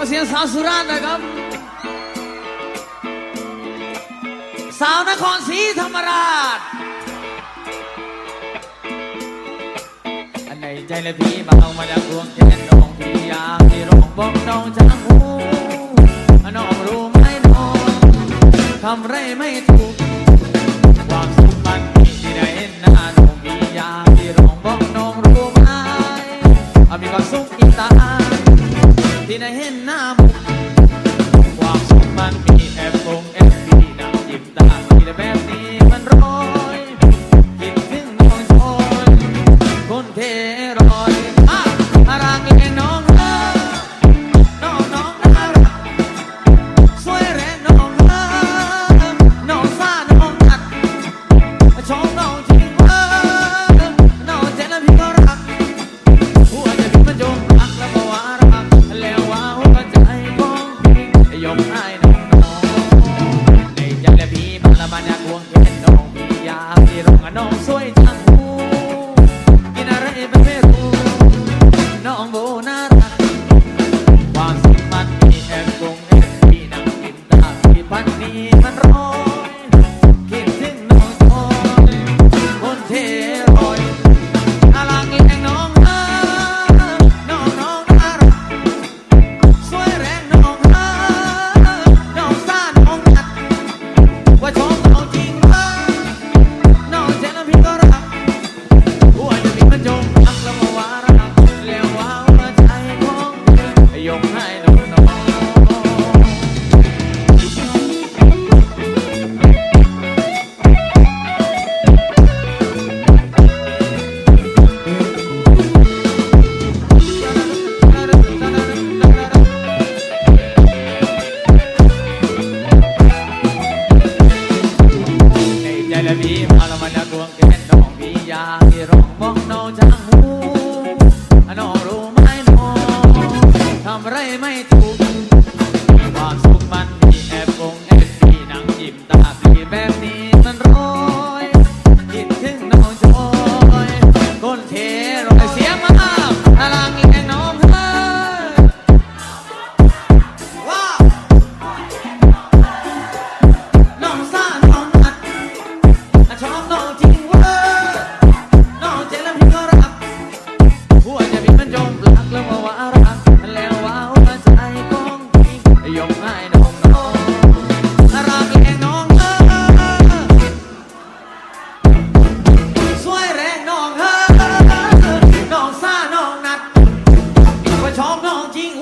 อเสียงสาวสุราษฎร์นะครับ สาวนครศรีธรรมราช อันไหนใจละพี่มางอามาจากดวงแขนน้องพี่อยางที่ร้องบอกน้องจังหูน้องรู้ไหมน้องทำไรไม่ถูก ความสุขมันมีที่ไหนนะ ได้เห็นหน้ามความสุขมันมีแอบคงแอบดีน้ำยิ้มตามีแต่แบบ น้องสวยจังกูกินอะไรมันไม่รู้น้องบ ไม่กความสุขมันมีแอบงแอบมีหนังยิ้มตาสีแบบนี้มันร้อน 金